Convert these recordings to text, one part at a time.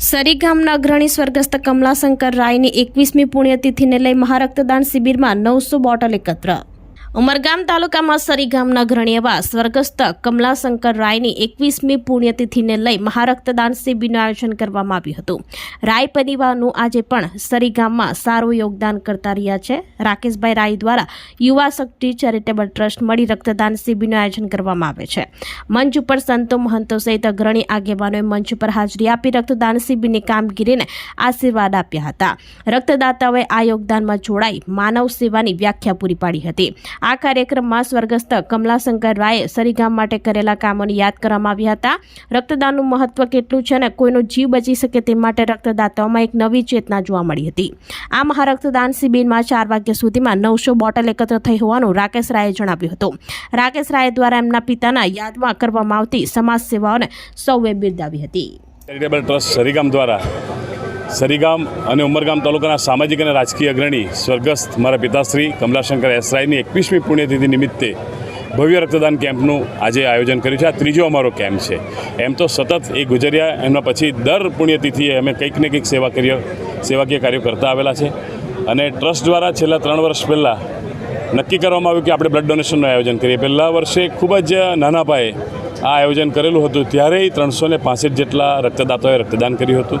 સરી ગામના અગ્રણી સ્વર્ગસ્થ કમલાશંકર રાયની એકવીસમી પુણ્યતિથિને લઈ મહારક્તદાન શિબિરમાં નવસો બોટલ એકત્ર. ઉમરગામ તાલુકામાં સરી ગામના અગ્રણી સ્વર્ગસ્થ કમલાશંકર રાયની એકવીસમી પુણ્યતિથિને લઈ મહારક્તદાન શિબિરનું આયોજન કરવામાં આવ્યું હતું. રાય પરિવારનું આજે પણ સરી ગામમાં સારું યોગદાન કરતા રહ્યા છે. રાકેશભાઈ રાય દ્વારા યુવા શક્તિ ચેરિટેબલ ટ્રસ્ટ મળી રક્તદાન શિબિરનું આયોજન કરવામાં આવે છે. મંચ ઉપર સંતો મહંતો સહિત અગ્રણી આગેવાનોએ મંચ ઉપર હાજરી આપી રક્તદાન શિબિરની કામગીરીને આશીર્વાદ આપ્યા હતા. રક્તદાતાઓએ આ યોગદાનમાં જોડાઈ માનવ સેવાની વ્યાખ્યા પૂરી પાડી હતી. આ કાર્યક્રમમાં સ્વર્ગસ્થ કમલાશંકર રાયે સરીગામ માટે કરેલા કામોને યાદ કરવામાં આવ્યા હતા. રક્તદાનનું મહત્વ કેટલું છે અને કોઈનો જીવ બચી શકે તે માટે રક્તદાતાઓમાં એક નવી ચેતના જોવા મળી હતી. આ મહારક્તદાન શિબિરમાં ચાર વાગ્યા સુધીમાં નવસો બોટલ એકત્ર થઈ હોવાનું રાકેશ રાયે જણાવ્યું હતું. રાકેશ રાય દ્વારા એમના પિતાના યાદમાં કરવામાં આવતી સમાજ સેવાઓને સૌએ બિરદાવી હતી. ચેરિટેબલ ટ્રસ્ટ સરીગામ દ્વારા સરીગામ અને ઉમરગામ તાલુકાના સામાજિક અને રાજકીય અગ્રણી સ્વર્ગસ્થ મારા પિતાશ્રી કમલાશંકર એસરાયની એકવીસમી પુણ્યતિથિ નિમિત્તે ભવ્ય રક્તદાન કેમ્પનું આજે આયોજન કર્યું છે. આ ત્રીજો અમારો કેમ્પ છે. એમ તો સતત એ ગુજર્યા, એમના પછી દર પુણ્યતિથિએ અમે કંઈક ને કંઈક સેવા કાર્ય સેવાકીય કાર્યો કરતા આવેલા છે. અને ટ્રસ્ટ દ્વારા છેલ્લા ત્રણ વર્ષ પહેલાં નક્કી કરવામાં આવ્યું કે આપણે બ્લડ ડોનેશનનું આયોજન કરીએ. પહેલાં વર્ષે ખૂબ જ નાના પાયે આ આયોજન કરેલું હતું. ત્યારે ત્રણસો ને પાસઠ જેટલા રક્તદાતાઓએ રક્તદાન કર્યું હતું.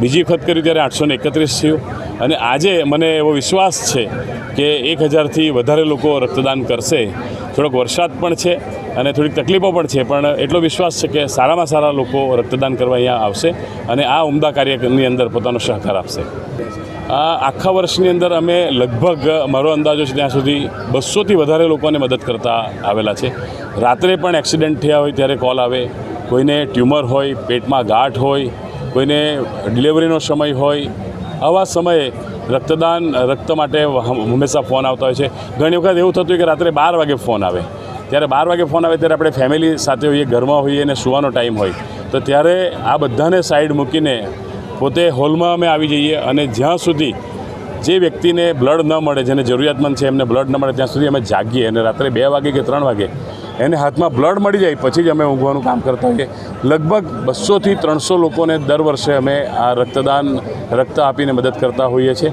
બીજી વખત કર્યું ત્યારે આઠસો ને એકત્રીસ થયું. અને આજે મને એવો વિશ્વાસ છે કે એક હજારથી વધારે લોકો રક્તદાન કરશે. થોડોક વરસાદ પણ છે અને થોડીક તકલીફો પણ છે. પણ એટલો વિશ્વાસ છે કે સારામાં સારા લોકો રક્તદાન કરવા અહીંયા આવશે અને આ ઉમદા કાર્યની અંદર પોતાનો સહકાર આપશે. આખા વર્ષની અંદર અમે લગભગ મારો અંદાજો છે ત્યાં સુધી બસોથી વધારે લોકોને મદદ કરતા આવેલા છે. રાત્રે પણ એક્સિડન્ટ થયા હોય ત્યારે કોલ આવે. કોઈને ટ્યુમર હોય, પેટમાં ગાંઠ હોય, કોઈને ડિલિવરીનો સમય હોય. આવા સમયે રક્તદાન, રક્ત માટે હંમેશા ફોન આવતા હોય છે. ઘણી વખત એવું થતું કે રાત્રે બાર વાગે ફોન આવે. ત્યારે બાર વાગે ફોન આવે ત્યારે આપણે ફેમિલી સાથે હોઈએ, ઘરમાં હોઈએ અને સુવાનો ટાઈમ હોય. તો ત્યારે આ બધાને સાઈડ મૂકીને પોતે હોલમાં અમે આવી જઈએ અને જ્યાં સુધી જે વ્યક્તિને બ્લડ ન મળે, જેને જરૂરિયાતમંદ છે, એમને બ્લડ ન મળે, ત્યાં સુધી અમે જાગીએ અને રાત્રે બે વાગે કે ત્રણ વાગે એને હાથમાં બ્લડ મળી જાય, પછી જ અમે ઊંઘવાનું કામ કરતા હોઈએ. લગભગ બસોથી ત્રણસો લોકોને દર વર્ષે અમે આ રક્તદાન, રક્ત આપીને મદદ કરતા હોઈએ છીએ.